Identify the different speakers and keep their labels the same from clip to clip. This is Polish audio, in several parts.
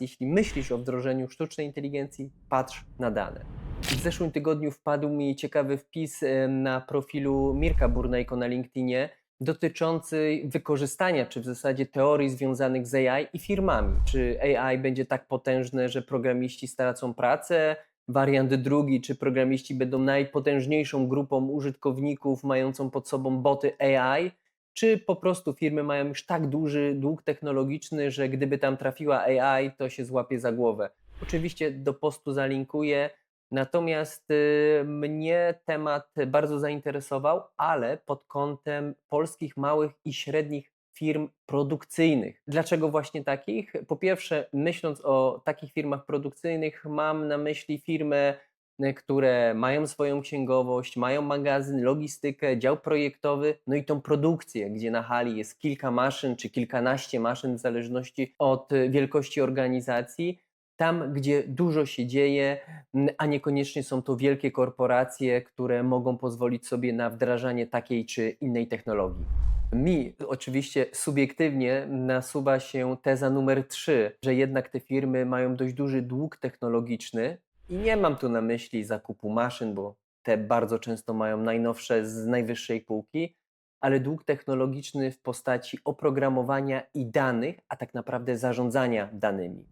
Speaker 1: Jeśli myślisz o wdrożeniu sztucznej inteligencji, patrz na dane. W zeszłym tygodniu wpadł mi ciekawy wpis na profilu Mirka Burnejko na LinkedInie dotyczący wykorzystania, czy w zasadzie teorii związanych z AI i firmami. Czy AI będzie tak potężne, że programiści stracą pracę? Wariant drugi, czy programiści będą najpotężniejszą grupą użytkowników mającą pod sobą boty AI? Czy po prostu firmy mają już tak duży dług technologiczny, że gdyby tam trafiła AI, to się złapie za głowę? Oczywiście do postu zalinkuję. Natomiast y, mnie temat bardzo zainteresował, ale pod kątem polskich małych i średnich firm produkcyjnych. Dlaczego właśnie takich? Po pierwsze, myśląc o takich firmach produkcyjnych, mam na myśli firmy, y, które mają swoją księgowość, mają magazyn, logistykę, dział projektowy, no i tą produkcję, gdzie na hali jest kilka maszyn czy kilkanaście maszyn, w zależności od y, wielkości organizacji tam, gdzie dużo się dzieje, m, a niekoniecznie są to wielkie korporacje, które mogą pozwolić sobie na wdrażanie takiej czy innej technologii. Mi oczywiście subiektywnie nasuwa się teza numer 3, że jednak te firmy mają dość duży dług technologiczny i nie mam tu na myśli zakupu maszyn, bo te bardzo często mają najnowsze z najwyższej półki, ale dług technologiczny w postaci oprogramowania i danych, a tak naprawdę zarządzania danymi.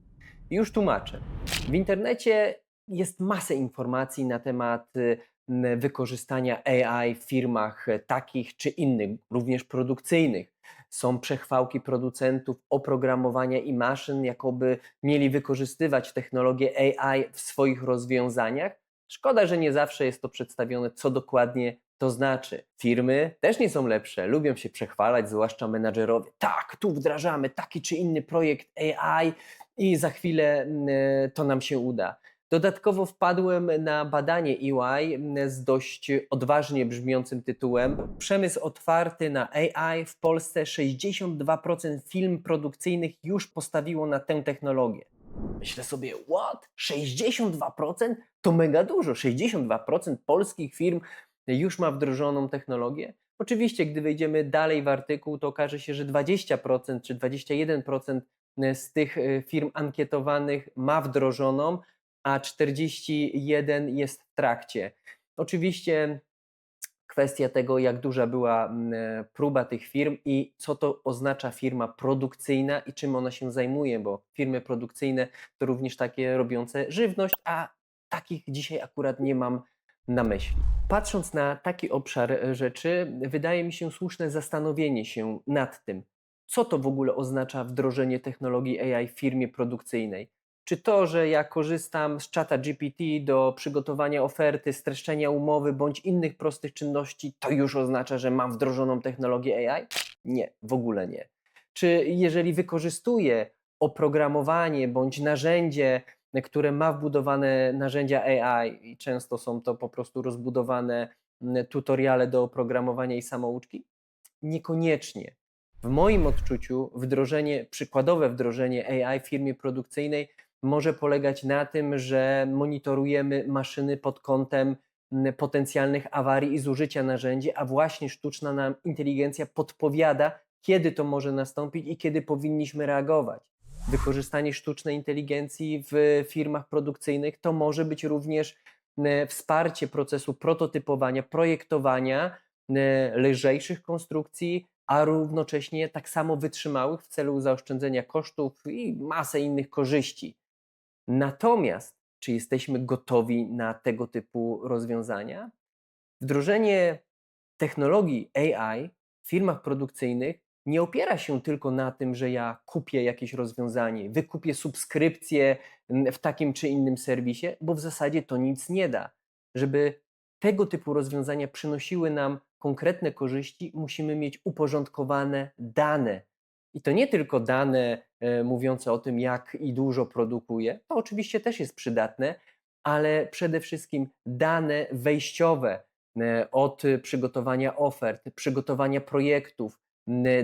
Speaker 1: Już tłumaczę. W internecie jest masę informacji na temat wykorzystania AI w firmach e, takich czy innych, również produkcyjnych. Są przechwałki producentów oprogramowania i maszyn, jakoby mieli wykorzystywać technologię AI w swoich rozwiązaniach. Szkoda, że nie zawsze jest to przedstawione, co dokładnie to znaczy. Firmy też nie są lepsze, lubią się przechwalać, zwłaszcza menadżerowie. Tak, tu wdrażamy taki czy inny projekt AI, i za chwilę mm, e, to nam się uda. Dodatkowo wpadłem na badanie EY z dość odważnie brzmiącym tytułem Przemysł otwarty na AI w Polsce 62% firm produkcyjnych już postawiło na tę technologię. Myślę sobie, what? 62%? To mega dużo. 62% polskich firm już ma wdrożoną technologię. Oczywiście, gdy wejdziemy dalej w artykuł, to okaże się, że 20% czy 21% z tych e, firm ankietowanych ma wdrożoną, a 41 jest w trakcie. Oczywiście kwestia tego, jak duża była mm, e, próba tych firm i co to oznacza firma produkcyjna i czym ona się zajmuje, bo firmy produkcyjne to również takie robiące żywność, a takich dzisiaj akurat nie mam na myśli. Patrząc na taki obszar e, rzeczy, wydaje mi się słuszne zastanowienie się nad tym, co to w ogóle oznacza wdrożenie technologii AI w firmie produkcyjnej. Czy to, że ja korzystam z czata GPT do przygotowania oferty, streszczenia umowy bądź innych prostych czynności, to już oznacza, że mam wdrożoną technologię AI? Nie, w ogóle nie. Czy jeżeli wykorzystuję oprogramowanie bądź narzędzie, które ma wbudowane narzędzia AI i często są to po prostu rozbudowane tutoriale do oprogramowania i samouczki? Niekoniecznie. W moim odczuciu wdrożenie, przykładowe wdrożenie AI w firmie produkcyjnej może polegać na tym, że monitorujemy maszyny pod kątem potencjalnych awarii i zużycia narzędzi, a właśnie sztuczna nam inteligencja podpowiada, kiedy to może nastąpić i kiedy powinniśmy reagować. Wykorzystanie sztucznej inteligencji w firmach produkcyjnych to może być również wsparcie procesu prototypowania, projektowania lżejszych konstrukcji, a równocześnie tak samo wytrzymałych w celu zaoszczędzenia kosztów i masę innych korzyści. Natomiast, czy jesteśmy gotowi na tego typu rozwiązania? Wdrożenie technologii AI w firmach produkcyjnych nie opiera się tylko na tym, że ja kupię jakieś rozwiązanie, wykupię subskrypcję mm, w takim czy innym serwisie, bo w zasadzie to nic nie da. Żeby tego typu rozwiązania przynosiły nam konkretne korzyści, musimy mieć uporządkowane dane. I to nie tylko dane mówiące o tym, jak i dużo produkuje, to oczywiście też jest przydatne, ale przede wszystkim dane wejściowe e, od przygotowania ofert, przygotowania projektów,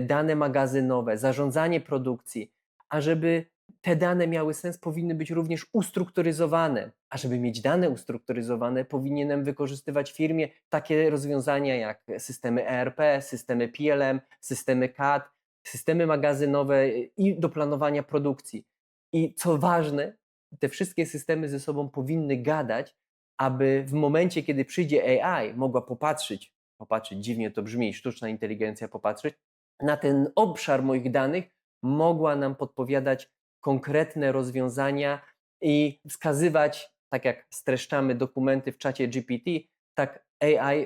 Speaker 1: dane magazynowe, zarządzanie produkcji, a żeby te dane miały sens, powinny być również ustrukturyzowane. A żeby mieć dane ustrukturyzowane, powinienem wykorzystywać w firmie takie rozwiązania jak systemy ERP, systemy PLM, systemy CAD, systemy magazynowe i do planowania produkcji. I co ważne, te wszystkie systemy ze sobą powinny gadać, aby w momencie, kiedy przyjdzie AI, mogła popatrzeć, popatrzeć, dziwnie to brzmi, sztuczna inteligencja popatrzeć, na ten obszar moich danych, mogła nam podpowiadać konkretne rozwiązania i wskazywać, tak jak streszczamy dokumenty w czacie GPT, tak AI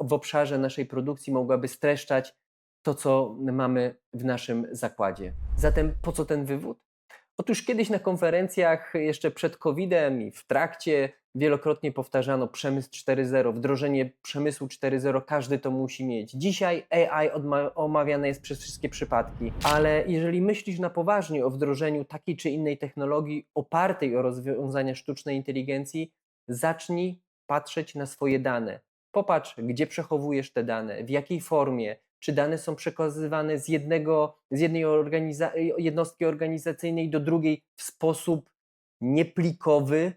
Speaker 1: w, obszarze naszej produkcji mogłaby streszczać to, co mamy w naszym zakładzie. Zatem po co ten wywód? Otóż kiedyś na konferencjach jeszcze przed COVID-em i w trakcie wielokrotnie powtarzano przemysł 4.0, wdrożenie przemysłu 4.0, każdy to musi mieć. Dzisiaj AI omawiane jest przez wszystkie przypadki, ale jeżeli myślisz na poważnie o wdrożeniu takiej czy innej technologii opartej o rozwiązania sztucznej inteligencji, zacznij patrzeć na swoje dane. Popatrz, gdzie przechowujesz te dane, w jakiej formie, czy dane są przekazywane z, jednego, z jednej organiza- jednostki organizacyjnej do drugiej w sposób nieplikowy,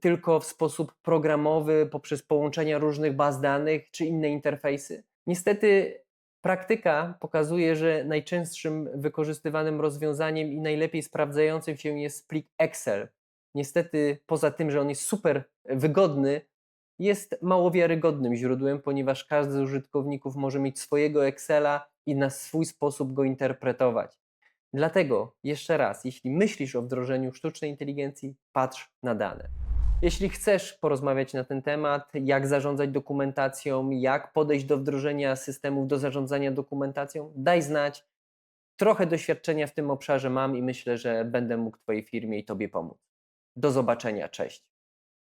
Speaker 1: tylko w sposób programowy poprzez połączenia różnych baz danych czy inne interfejsy. Niestety praktyka pokazuje, że najczęstszym wykorzystywanym rozwiązaniem i najlepiej sprawdzającym się jest plik Excel. Niestety, poza tym, że on jest super wygodny, jest mało wiarygodnym źródłem, ponieważ każdy z użytkowników może mieć swojego Excela i na swój sposób go interpretować. Dlatego jeszcze raz, jeśli myślisz o wdrożeniu sztucznej inteligencji, patrz na dane. Jeśli chcesz porozmawiać na ten temat, jak zarządzać dokumentacją, jak podejść do wdrożenia systemów do zarządzania dokumentacją, daj znać. Trochę doświadczenia w tym obszarze mam i myślę, że będę mógł Twojej firmie i Tobie pomóc. Do zobaczenia, cześć.